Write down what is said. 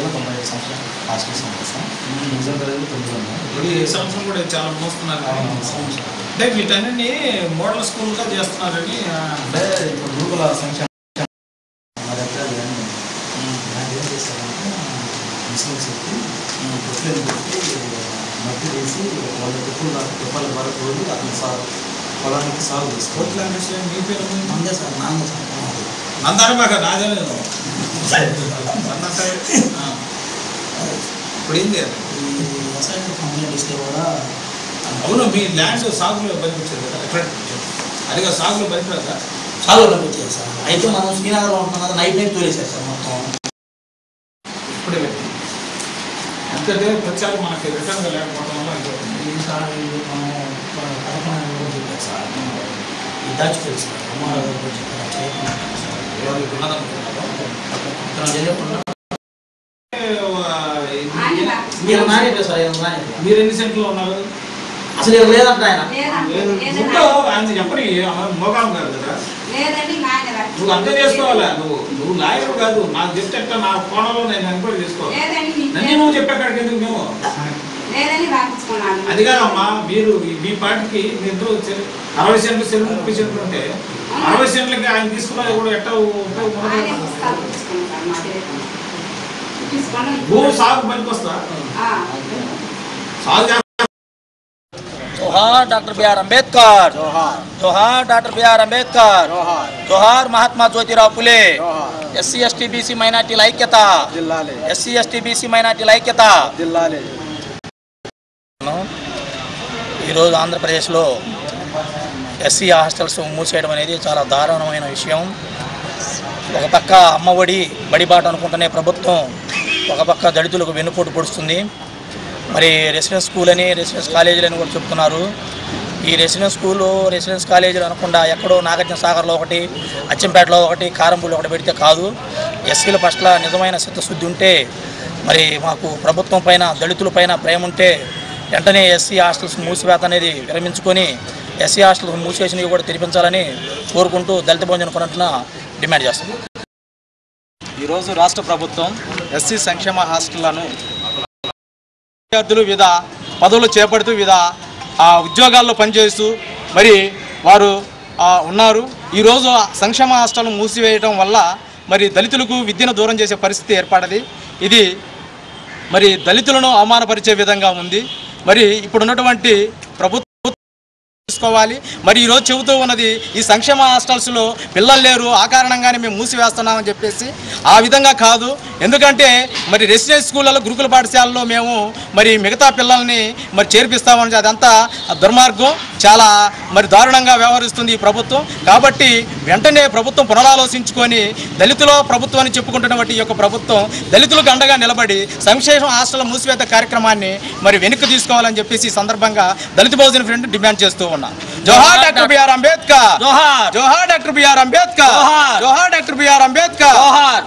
కూడా తొంభై ఐదు సంవత్సరాలు హాస్టల్ సంవత్సరం నిజం కలిగి తొమ్మిది ఉన్నాయి ఈ సంవత్సరం కూడా చాలా మోస్తున్నారు. అంటే వీటన్నిటిని మోడల్ స్కూల్గా చేస్తున్నారని అంటే ఇప్పుడు గురుకుల సంక్షేమ మా దగ్గర ఇవన్నీ దాన్ని ఏం చేస్తారంటే మిషన్స్ పెట్టి గుట్లను పెట్టి మట్టి వేసి వాళ్ళ తుప్పులు తుప్పాల వరకు రోజు అతను సాగు పొలానికి సాగు చేస్తారు. మీ పేరు? మందే? సార్ నాన్న సార్. నాదే. ఇప్పుడు వ్యవసాయ ఇస్తే కూడా అవును మీ ల్యాండ్ సాగులో బతికించారు కదా ఎక్కడ? అదిగా సాగులో బతికిరాక సాగులోకి వచ్చేది సార్. అయితే మనం శ్రీనగర్లో ఉంటున్నాం కదా నైట్ నైట్ తోలేసారు సార్ మొత్తం. ఇప్పుడే ఎందుకంటే ప్రచారం మనకి రిటర్న్గా లేకపోవడం వల్ల అయిపోతుంది ఈ సార్ ఇది మనం పథకం కూడా చెప్పారు సార్. ఈ దాచిపోయి సార్. అమ్మారు మీరు ఏం మీరు ఎన్ని సెంట్లో ఉన్నారు? అసలు ఇక్కడ లేదంట ఆయన. ఆయన చెప్పని మోకాం కాదు కదా? లేదండి నాయన నువ్వు అర్థం చేసుకోవాలా? నువ్వు నువ్వు లాయర్ కాదు. నాకు చెప్తే నా కోణంలో నేను ఎంక్వైరీ చేసుకోవాలి. నన్ను నువ్వు చెప్పాక ఎందుకు మేము? అది కాదమ్మా మీరు ఈ- మీ పార్టీకి మీ ఇద్దరు చెరు- అరవై సెంట్లు సెంట్లు ముప్పై సెంట్లు ఉంటే అరవై సెంట్లకి ఆయన తీసుకున్నది కూడా ఎట్లా ఉపయోగం ఆయనే ఉండదు. పుస్తకాలు తీసుకుంటాను మా దగ్గర తీసుకొని భూమి సాగు పనికి వస్తా ఆ, సాగు చేస్తా जोहार डॉक्टर बी आर अम्बेडकर जोहार डॉक्टर बी आर अम्बेडकर जोहार Mahatma Jyotirao Phule SC ST BC మైనార్టీల ఐక్యత ఎస్సీ ఎస్టీ బీసీ మైనార్టీల ఐక్యత ఈరోజు ఆంధ్రప్రదేశ్లో ఎస్సీ హాస్టల్స్ మూసేయడం అనేది చాలా దారుణమైన విషయం. ఒక పక్క అమ్మఒడి బడిబాట అనుకుంటేనే ప్రభుత్వం ఒక పక్క దళితులకు వెన్నుపోటు పొడుస్తుంది. మరి రెసిడెన్స్ స్కూల్ అని రెసిడెన్స్ కాలేజీలు అని కూడా చెప్తున్నారు. ఈ రెసిడెన్స్ స్కూలు రెసిడెన్స్ కాలేజీలు అనకుండా ఎక్కడో నాగార్జున సాగర్లో ఒకటి అచ్చంపేటలో ఒకటి కారంపూడిలో ఒకటి పెడితే కాదు. ఎస్సీల పట్ల నిజమైన చిత్తశుద్ధి ఉంటే మరి మాకు ప్రభుత్వం పైన దళితుల పైన ప్రేమ ఉంటే వెంటనే ఎస్సీ హాస్టల్స్ మూసివేత అనేది విరమించుకొని ఎస్సీ హాస్టల్ మూసేసినవి కూడా తెరిపించాలని కోరుకుంటూ దళిత భోజన కొనట్ల డిమాండ్ చేస్తాం ఈరోజు రాష్ట్ర ప్రభుత్వం ఎస్సీ సంక్షేమ హాస్టళ్ళను విద్యార్థులు వివిధ పదవులు చేపడుతూ వివిధ ఆ, ఉద్యోగాల్లో పనిచేస్తూ మరి వారు ఉన్నారు. ఈరోజు సంక్షేమ హాస్టల్ను మూసివేయడం వల్ల మరి దళితులకు విద్యను దూరం చేసే పరిస్థితి ఏర్పడది. ఇది మరి దళితులను అవమానపరిచే విధంగా ఉంది. మరి ఇప్పుడు ఉన్నటువంటి ప్రభుత్వం తీసుకోవాలి మరి ఈరోజు చెబుతూ ఉన్నది ఈ సంక్షేమ హాస్టల్స్లో పిల్లలు లేరు ఆ కారణంగానే మేము మూసివేస్తున్నామని చెప్పేసి ఆ విధంగా కాదు. ఎందుకంటే మరి రెసిడెన్స్ స్కూళ్ళలో గురుకుల పాఠశాలలో మేము మరి మిగతా పిల్లల్ని మరి చేర్పిస్తామని అదంతా దుర్మార్గం. చాలా మరి దారుణంగా వ్యవహరిస్తుంది ఈ ప్రభుత్వం. కాబట్టి వెంటనే ప్రభుత్వం పునరాలోచించుకొని దళితుల ప్రభుత్వం అని చెప్పుకుంటున్నటువంటి ఈ యొక్క ప్రభుత్వం దళితులకు అండగా నిలబడి సంక్షేమ హాస్టల్ మూసివేత కార్యక్రమాన్ని మరి వెనక్కి తీసుకోవాలని చెప్పేసి ఈ సందర్భంగా దళిత బహుజన ఫ్రంట్ డిమాండ్ చేస్తూ ఉన్నాం. జోహార్ డాక్టర్ బిఆర్ అంబేద్కర్. జోహార్. జోహార్ డాక్టర్ బిఆర్ అంబేద్కర్. జోహార్ డాక్టర్ బిఆర్ అంబేద్కర్. జోహార్.